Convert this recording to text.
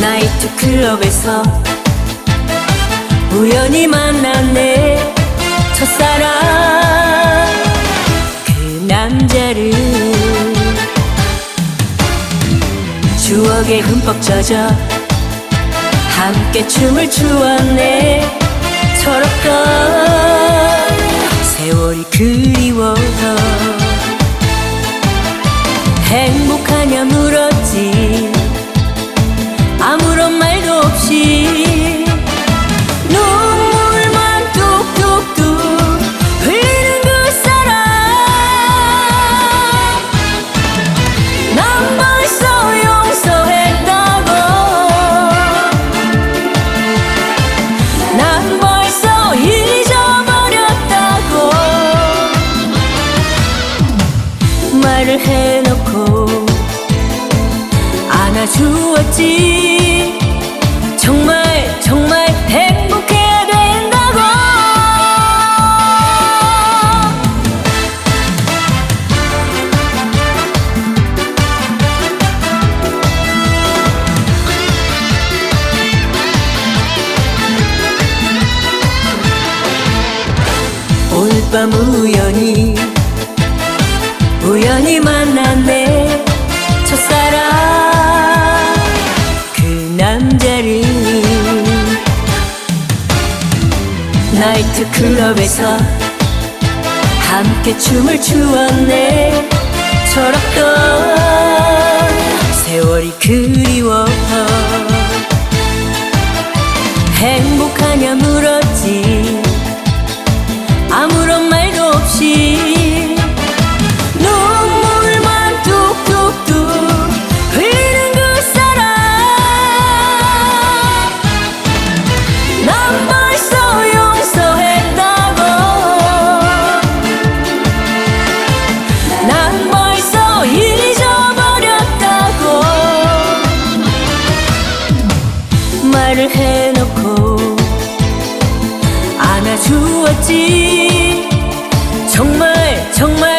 나이트 클럽에서 우연히 만났네. 첫사랑 그 남자를 추억에 흠뻑 젖어 함께 춤을 추었네. 철없던 세월이 그리워서 행복하냐 물었 말을 해놓고 안아주었지. 정말 정말 행복해야 된다고. 오늘 밤 우연히 우연히 만났네. 첫사랑. 그 남자를 나이트 클럽에서 함께 춤을 추었네 말을 해놓고 안아주었지. 정말 정말